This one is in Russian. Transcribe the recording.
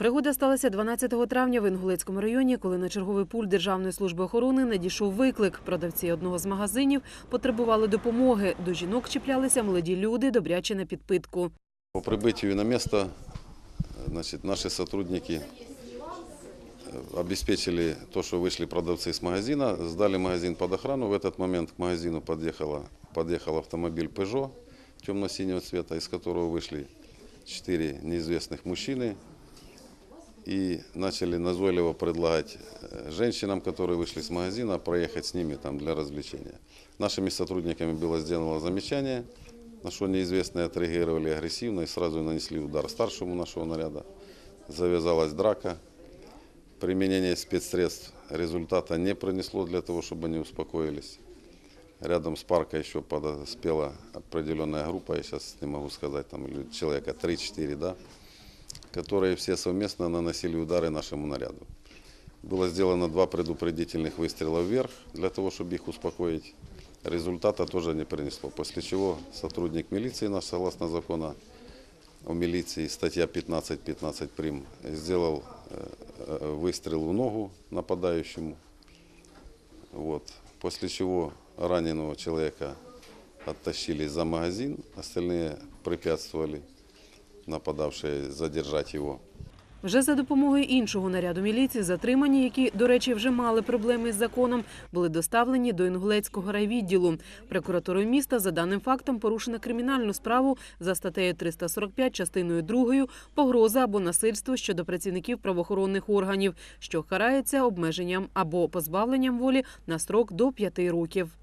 Пригода сталася 12 травня в Інгулецькому районі, коли на черговий пульт Державної служби охорони надійшов виклик. Продавці одного з магазинів потребували допомоги. До жінок чіплялися молоді люди, добряче на підпитку. По прибытию на место значит, наши сотрудники э, обеспечили то, что вышли продавцы с магазина, сдали магазин под охрану. В этот момент к магазину подъехала, подъехал автомобиль Peugeot темно-синего цвета, из которого вышли четыре неизвестных мужчины И начали назойливо предлагать э, женщинам, которые вышли с магазина, проехать с ними там для развлечения. Нашими сотрудниками было сделано замечание, на что неизвестные отреагировали агрессивно и сразу нанесли удар старшему нашего наряда. Завязалась драка. Применение спецсредств результата не принесло для того, чтобы они успокоились. Рядом с парком еще подоспела определенная группа, я сейчас не могу сказать, там человека 3-4, да, которые все совместно наносили удары нашему наряду. Было сделано два предупредительных выстрела вверх для того, чтобы их успокоить. Результата тоже не принесло. После чего сотрудник милиции наш, согласно закона о милиции, статья 15.15 прим, сделал э, э, выстрел в ногу нападающему. Вот. После чего раненого человека оттащили за магазин, остальные препятствовали нападавшие задержать его. Вже за допомогою іншого наряду міліції затримані, які, до речі, вже мали проблеми з законом, були доставлені до Інгулецького райвідділу. Прокуратурою міста за даним фактом порушено кримінальну справу за статтею 345 частиною 2 погроза або насильство щодо працівників правоохоронних органів, що карається обмеженням або позбавленням волі на строк до 5 років.